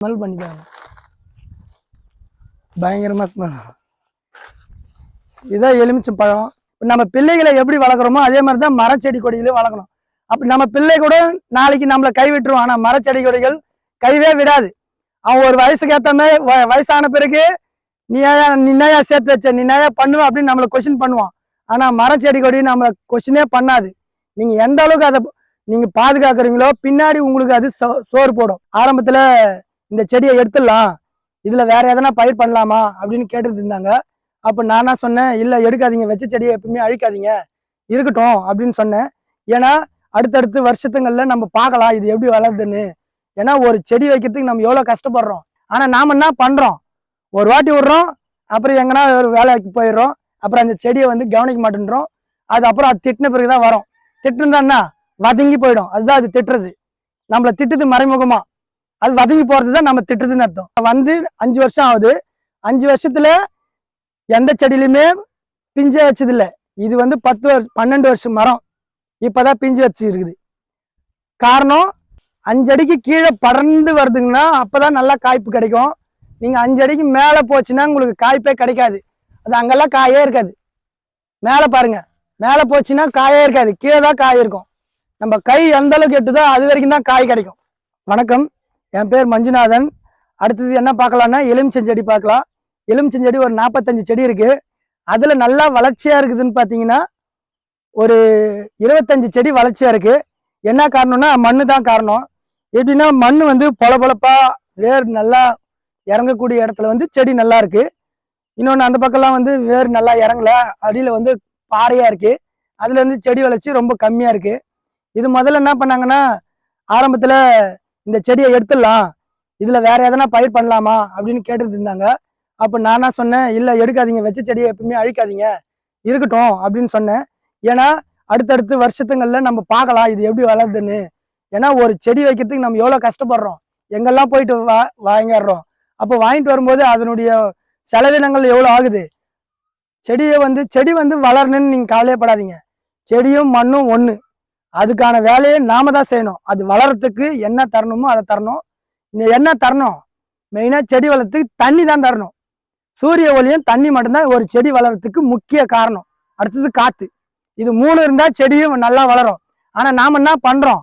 Smell பண்ணிட்டாங்க பயங்கரமாக smell இதான் எலுமிச்சம் பழம். நம்ம பிள்ளைகளை எப்படி வளர்க்குறோமோ அதே மாதிரி தான் மரச்செடி கொடிகளையும் வளர்க்கணும். அப்போ நம்ம பிள்ளை கூட நாளைக்கு நம்மளை கை விட்டுருவோம் மரச்செடி கொடிகள் கைவே விடாது. அவன் ஒரு வயசுக்கு ஏற்ற மாதிரி வ- வயசான பிறகு நீயா ஏன் சேர்த்து வச்ச நீ பண்ணுவேன் அப்படின்னு நம்மளை கொஷின் பண்ணுவான். ஆனால் மரச்செடி கொடி நம்மளை கொஷினே பண்ணாது. நீங்கள் எந்த அளவுக்கு அதை நீங்கள் பாதுகாக்கிறீங்களோ பின்னாடி உங்களுக்கு அது சோ- சோறு போடும். ஆரம்பத்தில் இந்த செடியை எடுத்துடலாம். இதுல வேற எதனா பயிர் பண்ணலாமா அப்படின்னு கேட்டுட்டு இருந்தாங்க. அப்போ நானா சொன்னேன் இல்லை எடுக்காதீங்க. வச்ச செடியை எப்பவுமே அழிக்காதீங்க. இருக்கட்டும் அப்படின்னு சொன்னேன். ஏன்னா அடுத்தடுத்து வருஷத்துங்கள்ல நம்ம பார்க்கலாம் இது எப்படி வளருதுன்னு. ஏன்னா ஒரு செடி வைக்கிறதுக்கு நம்ம எவ்வளோ கஷ்டப்படுறோம். ஆனால் நாம் என்ன பண்ணுறோம் ஒரு வாட்டி விடுறோம் அப்புறம் எங்கன்னா ஒரு வேலைக்கு போயிடுறோம் அப்புறம் அந்த செடியை வந்து கவனிக்க மாட்டேன்றோம். அது அப்புறம் அது திட்டின பிறகு தான் வரும். திட்டுருந்தான்னா வதங்கி போயிடும். அதுதான் அது திட்டுறது. நம்மளை திட்டுது மறைமுகமாக அது வதங்கி போறது தான் நம்ம திட்டுறதுன்னு அர்த்தம். வந்து அஞ்சு வருஷம் ஆகுது. அஞ்சு வருஷத்துல எந்த செடியிலுமே பிஞ்சே வச்சது இது வந்து பத்து வருஷம் பன்னெண்டு வருஷம் மரம். இப்பதான் பிஞ்சு வச்சு இருக்குது காரணம் அஞ்சடிக்கு கீழே படர்ந்து வருதுங்கன்னா அப்பதான் நல்லா காய்ப்பு கிடைக்கும். நீங்கள் அஞ்சடிக்கு மேலே போச்சுன்னா உங்களுக்கு காய்ப்பே கிடைக்காது. அது அங்கெல்லாம் காயே இருக்காது. மேலே பாருங்க. மேலே போச்சுன்னா காயே இருக்காது. கீழே தான் காய் இருக்கும். நம்ம கை எந்த அளவுக்கு எட்டுதோ அது வரைக்கும் தான் காய் கிடைக்கும். வணக்கம். என் பேர் மஞ்சுநாதன். அடுத்தது என்ன பார்க்கலான்னா எலுமிச்சம் செடி பார்க்கலாம். எலுமிச்சம் செடி ஒரு நாற்பத்தஞ்சு செடி இருக்குது அதில் நல்லா வளர்ச்சியாக இருக்குதுன்னு பார்த்தீங்கன்னா ஒரு இருபத்தஞ்சு செடி வளர்ச்சியாக இருக்குது என்ன காரணம்னா மண்ணு தான் காரணம். எப்படின்னா மண் வந்து பொல வேர் நல்லா இறங்கக்கூடிய இடத்துல வந்து செடி நல்லா இருக்குது இன்னொன்று அந்த பக்கம்லாம் வந்து வேர் நல்லா இறங்கல அடியில் வந்து பாறையாக இருக்குது அதில் வந்து செடி வளர்ச்சி ரொம்ப கம்மியாக இருக்குது இது முதல்ல என்ன பண்ணாங்கன்னா ஆரம்பத்தில் இந்த செடியை எடுத்துடலாம். இதில் வேற எதனா பயிர் பண்ணலாமா அப்படின்னு கேட்டுட்டு இருந்தாங்க. அப்போ நானா சொன்னேன் இல்லை எடுக்காதீங்க. வச்ச செடியை எப்பவுமே அழிக்காதீங்க. இருக்கட்டும் அப்படின்னு சொன்னேன். ஏன்னா அடுத்தடுத்து வருஷத்துங்களில் நம்ம பார்க்கலாம் இது எப்படி வளருதுன்னு. ஏன்னா ஒரு செடி வைக்கிறதுக்கு நம்ம எவ்வளோ கஷ்டப்படுறோம். எங்கெல்லாம் போயிட்டு வா வாங்கிடுறோம். அப்போ வாங்கிட்டு வரும்போது அதனுடைய செலவினங்கள் எவ்வளோ ஆகுது? செடியை வந்து செடி வந்து வளரணும்னு நீங்கள் கவலையப்படாதீங்க. செடியும் மண்ணும் ஒன்று அதுக்கான வேலையை நாம தான் செய்யணும். அது வளரத்துக்கு என்ன தரணுமோ அதை தரணும். என்ன தரணும்? மெயினாக செடி வளர்த்துக்கு தண்ணி தான் தரணும். சூரிய ஒளியும் தண்ணி மட்டும்தான் ஒரு செடி வளர்றதுக்கு முக்கிய காரணம். அடுத்தது காற்று இது மூணு இருந்தால் செடியும் நல்லா வளரும். ஆனால் நாம் என்ன பண்ணுறோம்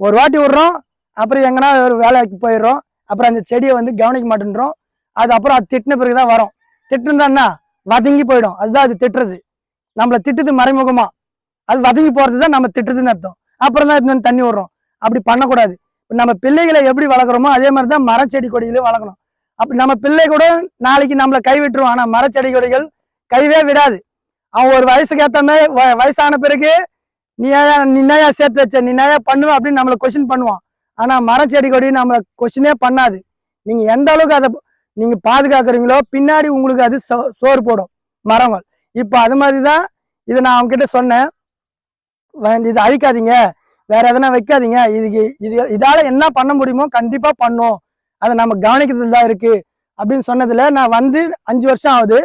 ஒரு வாட்டி விடுறோம் அப்புறம் எங்கன்னா ஒரு வேலைக்கு போயிடுறோம் அப்புறம் அந்த செடியை வந்து கவனிக்க மாட்டேன்றோம். அது அப்புறம் அது திட்டின பிறகு தான் வரும். திட்டுருந்தான்னா வதங்கி போயிடும். அதுதான் அது திட்டுறது. நம்மளை திட்டுது மறைமுகமாக அது வதங்கி போகிறது தான் நம்ம திட்டுறதுன்னு அர்த்தம். அப்புறம் தான் எடுத்துட்டு தண்ணி விடுறோம். அப்படி பண்ணக்கூடாது. இப்போ நம்ம பிள்ளைகளை எப்படி வளர்க்குறோமோ அதே மாதிரி தான் மரச்செடி கொடிகளையும் வளர்க்கணும். அப்படி நம்ம பிள்ளை கூட நாளைக்கு நம்மளை கை விட்டுருவோம் மர மரச்செடி கொடிகள் கைவே விடாது. அவன் ஒரு வயசுக்கு ஏற்ற மாதிரி வ- வயசான பிறகு நீ ஏன் சேர்த்து வச்ச நீ பண்ணுவேன் அப்படின்னு நம்மளை கொஷின் பண்ணுவான். ஆனால் மரச்செடி கொடி நம்மளை கொஷினே பண்ணாது. நீங்கள் எந்த அளவுக்கு அதை நீங்கள் பாதுகாக்கிறீங்களோ பின்னாடி உங்களுக்கு அது சோ- சோறு போடும். மரங்கள். இப்போ அது மாதிரி தான் இதை நான் அவங்ககிட்ட சொன்னேன். இதை அழிக்காதீங்க. வேற எதனா வைக்காதீங்க. இதுக்கு இது இதால என்ன பண்ண முடியுமோ கண்டிப்பா பண்ணும். அதை நம்ம கவனிக்கிறதுல தான் இருக்கு. அப்படின்னு சொன்னதுல நான் வந்து அஞ்சு வருஷம் ஆகுது.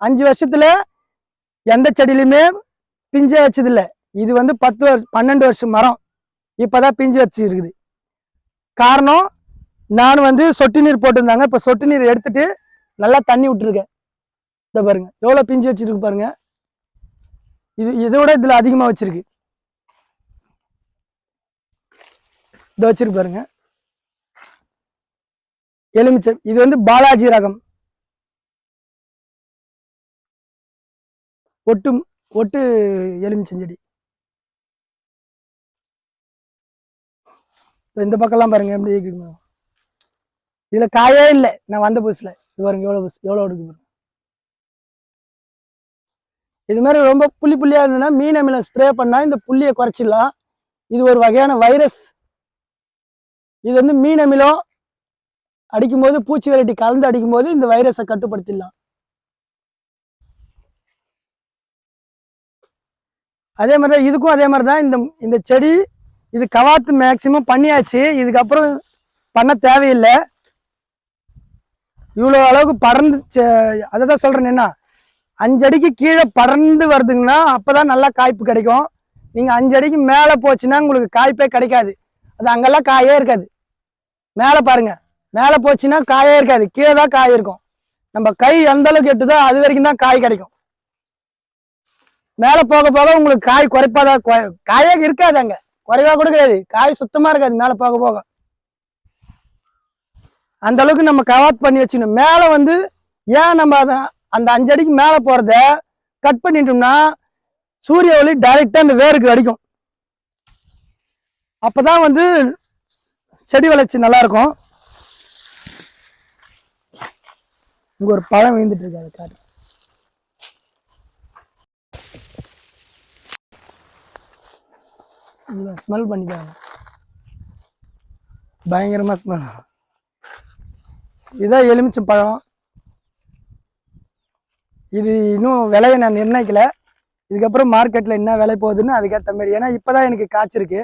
அஞ்சு வருஷத்துல எந்த செடியிலுமே பிஞ்சே வச்சது இது வந்து பத்து வருஷம் பன்னெண்டு வருஷம் மரம். இப்பதான் பிஞ்சு வச்சு இருக்குது. காரணம் நான் வந்து சொட்டு நீர் போட்டிருந்தாங்க. இப்ப சொட்டு நீர் எடுத்துட்டு நல்லா தண்ணி விட்டுருக்கேன். இதை பாருங்க. எவ்வளவு பிஞ்சு வச்சிருக்கு பாருங்க. இது இதோட இதுல அதிகமா வச்சிருக்கு. இதை வச்சிருக்கு பாருங்க. எலுமிச்சை இது வந்து பாலாஜி ரகம். ஒட்டு ஒட்டு எலுமிச்சஞ்செடி இந்த பக்கம்லாம் பாருங்க எப்படி இருக்குங்க இதுல காயே இல்லை. நான் வந்த புதுசுல. இது பாருங்க எவ்வளவு புதுசு எவ்வளவு இருக்கு பாருங்க. இது மாதிரி ரொம்ப புள்ளி புள்ளியா இருந்ததுன்னா மீன் அமிலம் ஸ்ப்ரே பண்ணா இந்த புள்ளியை குறைச்சிடலாம். இது ஒரு வகையான வைரஸ் இது வந்து மீன் அமிலம் அடிக்கும்போது பூச்சி விரட்டி கலந்து அடிக்கும்போது இந்த வைரஸை கட்டுப்படுத்திடலாம். அதே மாதிரி தான் இதுக்கும் அதே மாதிரி தான் இந்த இந்த செடி இது கவாத்து மேக்சிமம் பண்ணியாச்சு. இதுக்கப்புறம் பண்ண தேவையில்லை. இவ்வளோ அளவுக்கு படர்ந்து செ- அதை தான் சொல்கிறேன் என்ன அஞ்சடிக்கு கீழே படர்ந்து வருதுங்கன்னா அப்போ தான் நல்லா காய்ப்பு கிடைக்கும். நீங்கள் அஞ்சடிக்கு மேலே போச்சுன்னா உங்களுக்கு காய்ப்பே கிடைக்காது. அது அங்கெல்லாம் காயே இருக்காது. மேலே பாருங்க. மேலே போச்சுன்னா காயே இருக்காது. கீழே தான் காய் இருக்கும். நம்ம கை எந்த அளவுக்கு எட்டுதோ அது வரைக்கும் தான் காய் கிடைக்கும். மேலே போக போக உங்களுக்கு காய் குறைப்பாதா காயே இருக்காது அங்கே. குறைவா கூட கிடையாது. காய் சுத்தமாக இருக்காது மேலே போக போக. அந்த அளவுக்கு நம்ம கவாத் பண்ணி வச்சுக்கணும். மேலே வந்து ஏன் நம்ம அதை அந்த அஞ்சு அடிக்கு மேலே போகிறத கட் பண்ணிட்டோம்னா சூரிய ஒளி டைரெக்டாக அந்த வேருக்கு அடிக்கும். அப்பதான் வந்து செடி வளர்ச்சி நல்லா இருக்கும் இங்க ஒரு பழம் விழுந்துட்டு இருக்கு அது காட்டு. ஸ்மெல் பண்ணிக்காங்க. பயங்கரமாக ஸ்மெல் இதான் எலுமிச்சம் பழம். இது இன்னும் விலையை நான் நிர்ணயிக்கல. இதுக்கப்புறம் மார்க்கெட்டில் என்ன விலை போகுதுன்னு அதுக்கேற்ற மாதிரி. ஏன்னா இப்போ தான் எனக்கு காய்ச்சிருக்கு.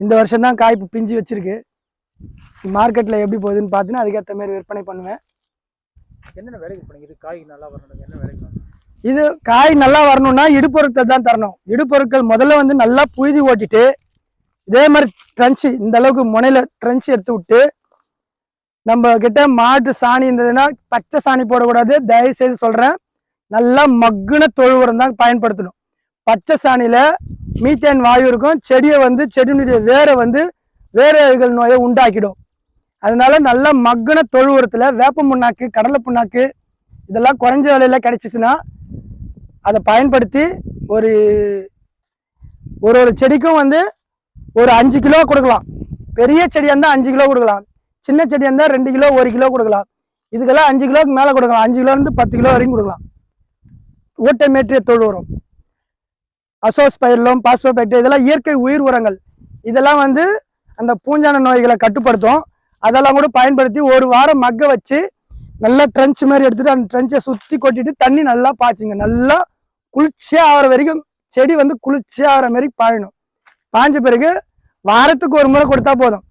இந்த வருஷம் தான் காய் பிஞ்சு வச்சிருக்கு. மார்க்கெட்ல எப்படி போகுதுன்னு பார்த்துன்னு அதுக்கேற்ற மாதிரி விற்பனை பண்ணுவேன். என்னென்ன வேலைக்கு பண்ணீங்க இது காய் நல்லா வரணும் என்ன வேலைக்கு? இது காய் நல்லா வரணும்னா இடுபொருட்கள் தான் தரணும். இடுபொருட்கள் முதல்ல வந்து நல்லா புழுதி ஓட்டிட்டு இதே மாதிரி ட்ரன்ச்சு இந்த அளவுக்கு முனையில ட்ரன்ச் எடுத்து விட்டு நம்ம கிட்ட மாட்டு சாணி இருந்ததுன்னா பச்சை சாணி போடக்கூடாது. தயவு செய்து சொல்றேன். நல்லா மக்குன தொழு உரம் தான் பயன்படுத்தணும். பச்சை சாணியில மீத்தேன் வாயு இருக்கும் செடியை வந்து செடியினுடைய வேரை வந்து வேரழுகல் நோயை உண்டாக்கிடும். அதனால நல்ல மக்குன தொழு உரத்துல வேப்ப புண்ணாக்கு கடலை புண்ணாக்கு இதெல்லாம் குறைஞ்ச விலையில கிடைச்சிச்சுன்னா அதை பயன்படுத்தி ஒரு ஒரு ஒரு செடிக்கும் வந்து ஒரு அஞ்சு கிலோ கொடுக்கலாம். பெரிய செடியாக இருந்தால் அஞ்சு கிலோ கொடுக்கலாம். சின்ன செடியாக இருந்தால் ரெண்டு கிலோ ஒரு கிலோ கொடுக்கலாம். இதுக்கெல்லாம் அஞ்சு கிலோக்கு மேலே கொடுக்கலாம். அஞ்சு கிலோலேருந்து பத்து கிலோ வரைக்கும் கொடுக்கலாம். ஊட்டமேற்றிய தொழு உரம் அசோஸ்பைர்லம் பாஸ்போபேக்டர் இதெல்லாம் இயற்கை உயிர் உரங்கள். இதெல்லாம் வந்து அந்த பூஞ்சான நோய்களை கட்டுப்படுத்தும். அதெல்லாம் கூட பயன்படுத்தி ஒரு வாரம் மக்க வச்சு நல்லா ட்ரென்ச் மாதிரி எடுத்துட்டு அந்த ட்ரென்ச்சை சுற்றி கொட்டிட்டு தண்ணி நல்லா பாய்ச்சிங்க. நல்லா குளிர்ச்சியாக ஆகிற வரைக்கும் செடி வந்து குளிர்ச்சியாக ஆகிற மாதிரி பாயணும். பாய்ஞ்ச பிறகு வாரத்துக்கு ஒரு முறை கொடுத்தா போதும்.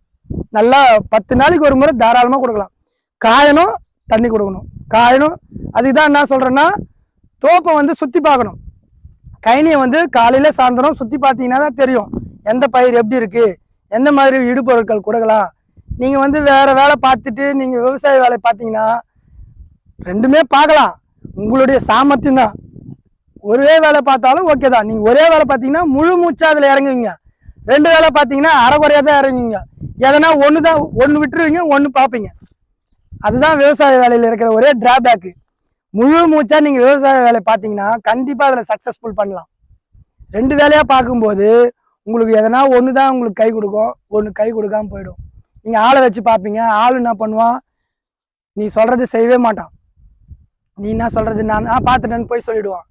நல்லா பத்து நாளைக்கு ஒரு முறை தாராளமாக கொடுக்கலாம். காயணும் தண்ணி கொடுக்கணும். காயணும் அதுக்கு தான் என்ன சொல்கிறேன்னா தோப்பை வந்து சுற்றி பார்க்கணும். கைனியை வந்து காலையில் சாயந்தரம் சுற்றி பார்த்தீங்கன்னா தான் தெரியும். எந்த பயிர் எப்படி இருக்குது எந்த மாதிரி இடுபொருட்கள் கொடுக்கலாம்? நீங்கள் வந்து வேறு வேலை பார்த்துட்டு நீங்கள் விவசாய வேலை பார்த்தீங்கன்னா ரெண்டுமே பார்க்கலாம். உங்களுடைய சாமர்த்தியம் தான். ஒரே வேலை பார்த்தாலும் ஓகே தான். நீங்கள் ஒரே வேலை பார்த்தீங்கன்னா முழு மூச்சா அதில் இறங்குவீங்க. ரெண்டு வேலை பார்த்தீங்கன்னா அரைக்குறையா தான் இறங்குவீங்க. எதனா ஒன்று தான் ஒன்று விட்டுருவீங்க ஒன்று பார்ப்பீங்க. அதுதான் விவசாய வேலையில் இருக்கிற ஒரே டிராபேக்கு முழு மூச்சா நீங்க விவசாய வேலை பார்த்தீங்கன்னா கண்டிப்பா அதுல சக்சஸ்ஃபுல் பண்ணலாம். ரெண்டு வேலையா பார்க்கும்போது உங்களுக்கு எதனா ஒன்று தான் உங்களுக்கு கை கொடுக்கும். ஒன்று கை கொடுக்காம போயிடும். நீங்கள் ஆளை வச்சு பார்ப்பீங்க. ஆள் என்ன பண்ணுவான்? நீ சொல்றது செய்யவே மாட்டான். நீ என்ன சொல்றது? நான் ஆ பார்த்துட்டேன்னு போய் சொல்லிடுவான்.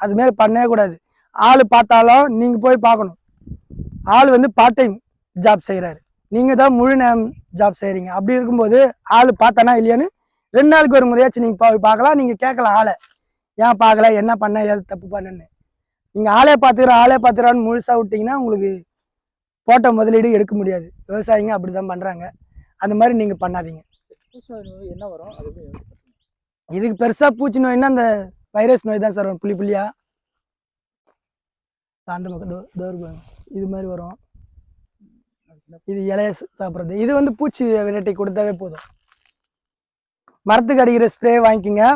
அதுமாரி பண்ணவே கூடாது. ஆள் பார்த்தாலும் நீங்கள் போய் பார்க்கணும். ஆள் வந்து பார்ட் டைம் ஜாப் செய்கிறாரு நீங்கள் தான் முழு நேரம் ஜாப் செய்கிறீங்க அப்படி இருக்கும்போது ஆள் பார்த்தானா இல்லையான்னு ரெண்டு நாளுக்கு ஒரு முறையாச்சும் நீங்க போய் பார்க்கலாம். நீங்க கேட்கலாம் ஆளை. ஏன் பார்க்கல? என்ன பண்ண? எது தப்பு பண்ணேன்னு. நீங்க ஆளே பார்த்துக்கிறோம் ஆளே பார்த்துக்கிறான்னு முழுசா விட்டீங்கன்னா உங்களுக்கு போட்ட முதலீடு எடுக்க முடியாது. விவசாயிங்க அப்படிதான் பண்றாங்க. அந்த மாதிரி நீங்க பண்ணாதீங்க. என்ன வரும்? இதுக்கு பெருசா பூச்சி நோய்னா அந்த வைரஸ் நோய் தான் சார் வரும். புள்ளி புள்ளியா? அந்த பக்கம் இருக்கு பாருங்க. இது மாதிரி வரும். இது இலைய சாப்பிட்றது. இது வந்து பூச்சி விரட்டி கொடுத்தாவே போதும். மரத்துக்கு அடிக்கிற ஸ்ப்ரே வாங்கிக்கோங்க.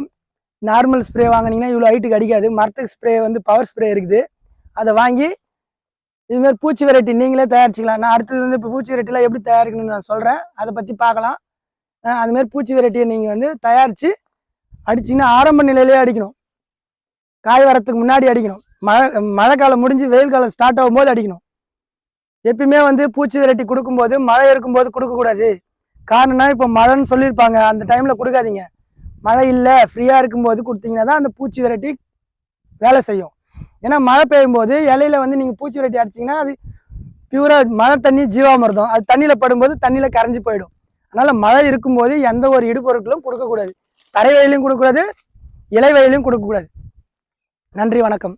நார்மல் ஸ்ப்ரே வாங்கினீங்கன்னா இவ்வளோ ஹைட்டுக்கு அடிக்காது. மரத்துக்கு ஸ்ப்ரே வந்து பவர் ஸ்ப்ரே இருக்குது. அதை வாங்கி இதுமாரி பூச்சி வெரைட்டி நீங்களே தயாரிச்சிக்கலாம். நான் அடுத்தது வந்து இப்போ பூச்சி வெரைட்டிலாம் எப்படி தயாரிக்கணும்னு நான் சொல்கிறேன் அதை பற்றி பார்க்கலாம். அதுமாரி பூச்சி வெரைட்டியை நீங்கள் வந்து தயாரித்து அடிச்சிங்கன்னா ஆரம்ப நிலையிலே அடிக்கணும். காய் வரத்துக்கு முன்னாடி அடிக்கணும். மழை மழை காலம் முடிஞ்சு வெயில் காலம் ஸ்டார்ட் ஆகும்போது அடிக்கணும். எப்பயுமே வந்து பூச்சி வெரைட்டி கொடுக்கும்போது மழை இருக்கும்போது கொடுக்கக்கூடாது. காரணம்னா இப்போ மழைன்னு சொல்லியிருப்பாங்க. அந்த டைமில் கொடுக்காதீங்க. மழை இல்லை ஃப்ரீயாக இருக்கும்போது கொடுத்தீங்கன்னா தான் அந்த பூச்சி வெரைட்டி வேலை செய்யும். ஏன்னா மழை பெய்யும் போது இலையில வந்து நீங்கள் பூச்சி வெரைட்டி அடிச்சிங்கன்னா அது பியூராக மழை தண்ணி ஜீவாமிர்தம். அது தண்ணியில் படும்போது தண்ணியில் கரைஞ்சி போயிடும். அதனால் மழை இருக்கும்போது எந்த ஒரு இடுபொருட்களும் கொடுக்கக்கூடாது. தரை வயலையும் கொடுக்கக்கூடாது இலை வயலையும் கொடுக்கக்கூடாது. நன்றி வணக்கம்.